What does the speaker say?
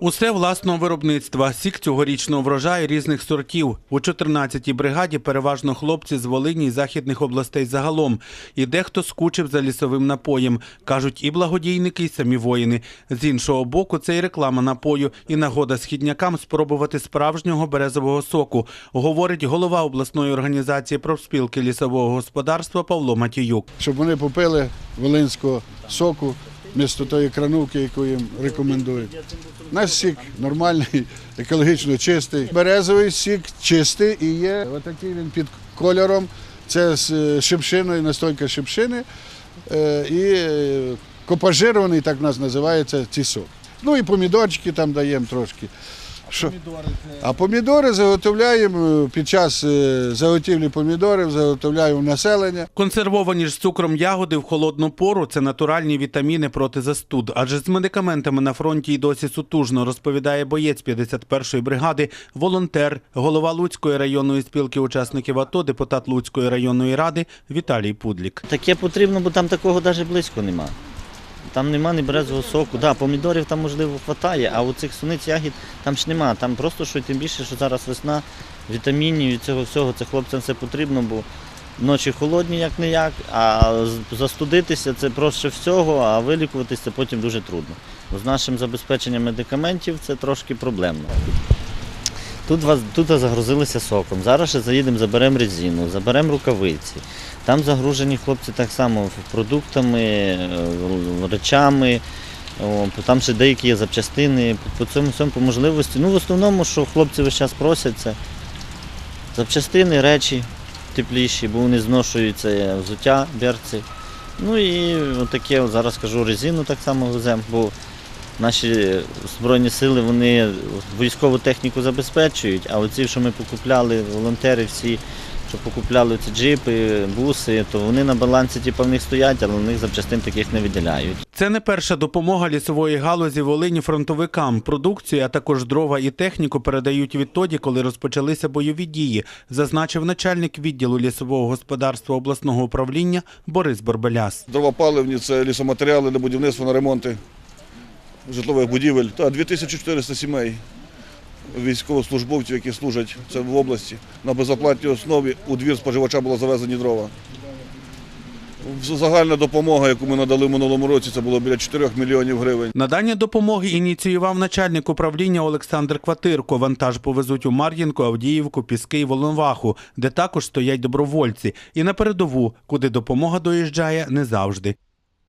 Усе власного виробництва. Сік цьогорічного врожаю різних сортів. У 14-й бригаді переважно хлопці з Волині і західних областей загалом. І дехто скучив за лісовим напоєм. Кажуть і благодійники, і самі воїни. З іншого боку, це і реклама напою, і нагода східнякам спробувати справжнього березового соку, говорить голова обласної організації профспілки лісового господарства Павло Матіюк. щоб вони попили волинського соку вмісто тої кранувки, яку їм рекомендують. Наш сік нормальний, екологічно чистий. Березовий сік чистий і є отакий він під кольором. Це з е, шипшиною, настойка шипшини е, і е, копажирований, так в нас називається ці сок. Ну і помідорчики там даємо трошки. Що? А помідори заготовляємо е, під час е, заготівлі помідорів, заготовляємо населення. Консервовані ж з цукром ягоди в холодну пору це натуральні вітаміни проти застуд. Адже з медикаментами на фронті й досі сутужно, розповідає боєць 51-ї бригади, волонтер, голова Луцької районної спілки учасників АТО, депутат Луцької районної ради Віталій Пудлік. Таке потрібно, бо там такого навіть близько нема. Там нема ні березового соку. Да, помідорів там можливо вистачає, а у цих суниць ягід там ж нема. Там просто що тим більше, що зараз весна, вітамінів і цього всього, це хлопцям все потрібно, бо ночі холодні як не як, а застудитися це проще всього, а вилікуватися потім дуже трудно. Бо з нашим забезпеченням медикаментів це трошки проблемно. Тут, тут загрузилися соком. Зараз ще заїдемо, заберемо резину, заберемо рукавиці. Там загружені хлопці так само продуктами, е, речами. Там ще деякі є запчастини. По цьому всьому по можливості. Ну, в основному, що хлопці весь час просять, це запчастини, речі тепліші, бо вони зношуються е, взуття, берці. Ну і таке, от зараз кажу, резину так само веземо, бо наші Збройні сили вони військову техніку забезпечують, а оці, що ми покупляли, волонтери всі, що покупляли ці джипи, буси, то вони на балансі типу, в них стоять, але в них запчастин таких не виділяють. Це не перша допомога лісової галузі Волині фронтовикам. Продукцію, а також дрова і техніку передають відтоді, коли розпочалися бойові дії, зазначив начальник відділу лісового господарства обласного управління Борис Борбеляс. Дровопаливні це лісоматеріали для будівництва на ремонти житлових будівель. Та 2400 сімей військовослужбовців, які служать це в області. На безоплатній основі у двір споживача було завезені дрова. Загальна допомога, яку ми надали в минулому році, це було біля 4 мільйонів гривень. Надання допомоги ініціював начальник управління Олександр Кватирко. Вантаж повезуть у Мар'їнку, Авдіївку, Піски і Волноваху, де також стоять добровольці, і на передову, куди допомога доїжджає не завжди.